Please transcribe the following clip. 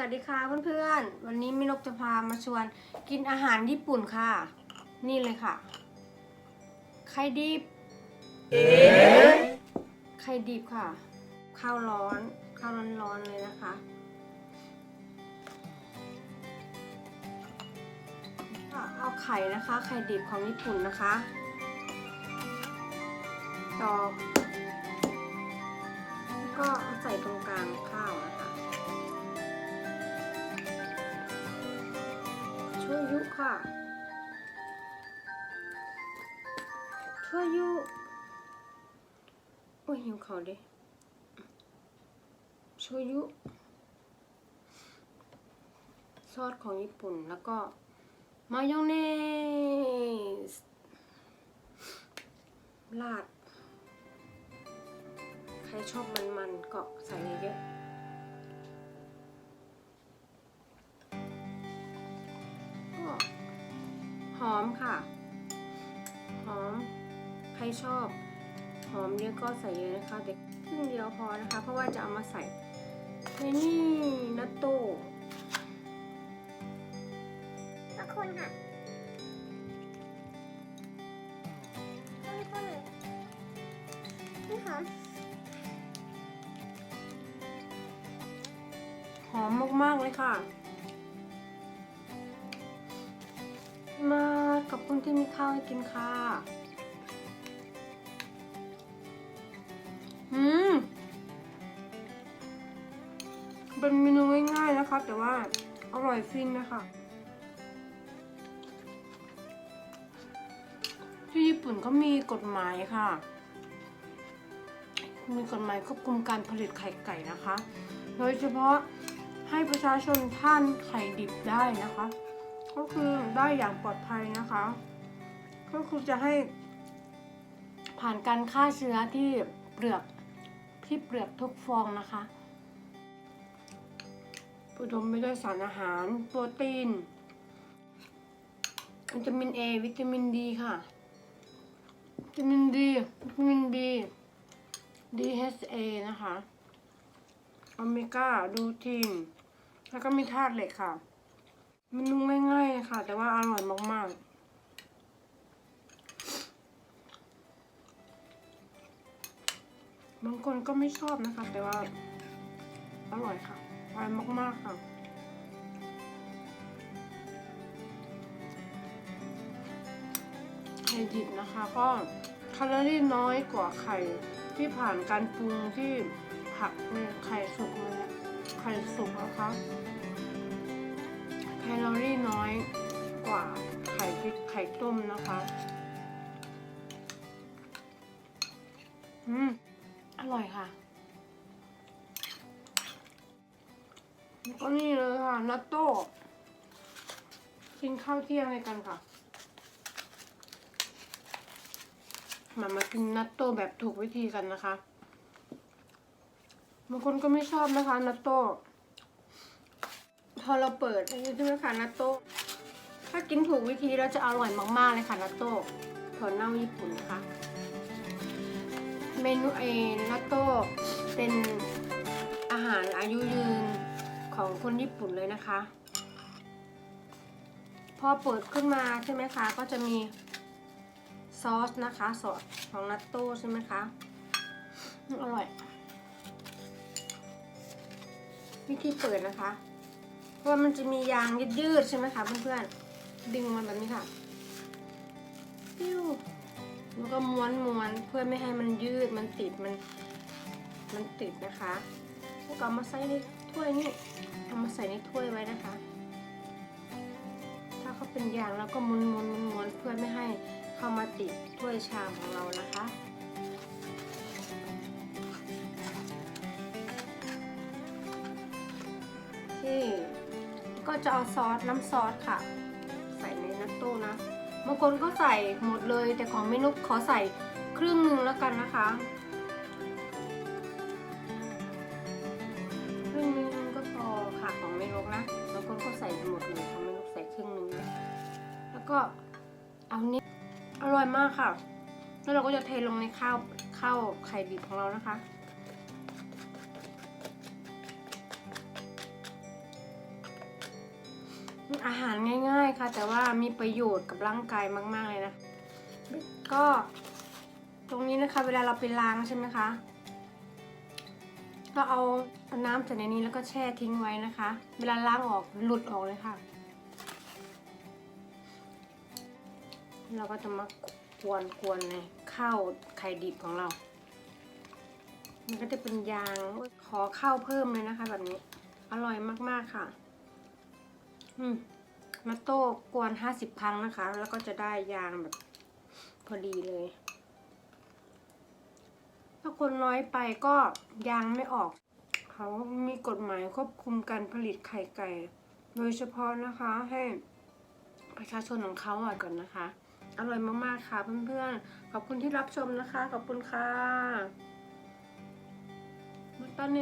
วัสดีค่ะเพื่อนๆ วันนี้มินกจะพามาชวนกินอาหารญี่ปุ่นค่ะ นี่เลยค่ะ ไข่ดิบ เอ๊ไข่ดิบค่ะ ข้าวร้อน ข้าวร้อนๆเลยนะคะ เอาไข่นะคะ ไข่ดิบของญี่ปุ่นนะคะ ต่อ ก็ใส่ตรงกลางข้าวนะคะ far. To you โอ้ยหิวเขาดิ โชยุ ซอสของญี่ปุ่นแล้วก็ มายองเนสลาด ใครชอบมันๆก็ใส่เยอะ หอมค่ะ หอม ใครชอบ หอมเยอะก็ใส่เยอะนะคะแต่ครึ่งเดียวพอนะคะ เพราะว่าจะเอามาใส่ในนี่นัตโต้ขอบคุณค่ะหอมหอมมากๆเลยค่ะ ขอบคุณที่มีข้าวให้กินค่ะ อืม เป็นเมนูง่ายๆนะคะ แต่ว่าอร่อยฟินนะคะที่ญี่ปุ่นก็มีกฎหมายค่ะ มีกฎหมายควบคุมการผลิตไข่ไก่นะคะ โดยเฉพาะให้ประชาชนท่านไข่ดิบได้นะคะ ก็คือได้อย่างปลอดภัยนะคะ ก็คือจะให้ ผ่านการฆ่าเชื้อที่เปลือกที่เปลือกทุกฟองนะคะอุดมไปด้วยสารอาหาร โปรตีน วิตามิน A วิตามินดีค่ะ วิตามินดีวิตามินดี DHA นะคะ โอเมก้า ดูทีน แล้วก็มีธาตุเหล็กค่ะ มันนุ่มง่ายๆค่ะ แต่ว่าอร่อยมากๆบางคนก็ไม่ชอบนะคะ แต่ว่า อร่อยค่ะหวานมากๆค่ะ ไข่ดิบนะคะ ก็แคลอรี่น้อยกว่าไข่ที่ผ่านการปรุงที่ผักไข่สุกไข่สุกนะคะ แคลอรี่น้อยกว่าไข่ิไข่ต้มนะคะอืมอร่อยค่ะก็นี่เลยค่ะนัตโต้กินข้าวเที่ยงในกันค่ะมามากินนัตโต้แบบถูกวิธีกันนะคะบางคนก็ไม่ชอบนะคะนัตโต้ พอเราเปิดใช่ไหมคะนัตโต้ถ้ากินถูกวิธีเราจะอร่อยมากๆเลยค่ะนัตโต้ถั่วเน่าญี่ปุ่นนะคะเมนูเอนัตโต้เป็นอาหารอายุยืนของคนญี่ปุ่นเลยนะคะ พอเปิดขึ้นมาใช่ไหมคะ ก็จะมีซอสนะคะซอสของนัตโต้ใช่ไหมคะอร่อย วิธีเปิดนะคะ เพราะมันจะมียางยืดๆใช่ไหมคะเพื่อนๆ ดึงมันแบบนี้ค่ะปิ้วแล้วก็ม้วนม้วนเพื่อไม่ให้มันยืดมันติดมัน มันติดนะคะแล้วก็มาใส่ในถ้วยนี่เอามาใส่ในถ้วยไว้นะคะ ถ้าเขาเป็นยางแล้วก็ม้วนม้วนม้วนเพื่อไม่ให้เข้ามาติดถ้วยชามของเรานะคะโอเค ก็จะเอาซอสน้ำซอสค่ะ ใส่ในนัตโต้นะบางคนก็ใส่หมดเลย แต่ของเมนุกขอใส่ครึ่งนึงแล้วกันนะคะครึ่งนึงก็พอค่ะของเมนุนะบางคนก็ใส่หมดเลยของเมนุใส่ครึ่งนึงแล้วก็เอาเนี้อร่อยมากค่ะ แล้วเราก็จะเทลงในข้าวข้าวไข่ดิบของเรานะคะ อาหารง่าย ๆค่ะ แต่ว่ามีประโยชน์กับร่างกายมาก ๆ เลยนะ ก็ ตรงนี้นะคะเวลาเราไปล้างใช่ไหมคะ ก็เอาน้ำใส่ในนี้แล้วก็แช่ทิ้งไว้นะคะ เวลาล้างออกหลุดออกเลยค่ะ เราก็จะมากวนกวนในข้าวไข่ดิบของเรา มันก็จะเป็นยางขอข้าวเพิ่มเลยนะคะ แบบนี้อร่อยมากๆค่ะ มาโต้กวนห้าสิบครั้งนะคะ แล้วก็จะได้ยางแบบพอดีเลย ถ้าคนน้อยไปก็ยางไม่ออก เขามีกฎหมายควบคุมการผลิตไข่ไก่ โดยเฉพาะนะคะให้ประชาชนของเขาอะก่อนนะคะ อร่อยมาก ๆ ค่ะเพื่อนๆ ขอบคุณที่รับชมนะคะ ขอบคุณค่ะมาตาเน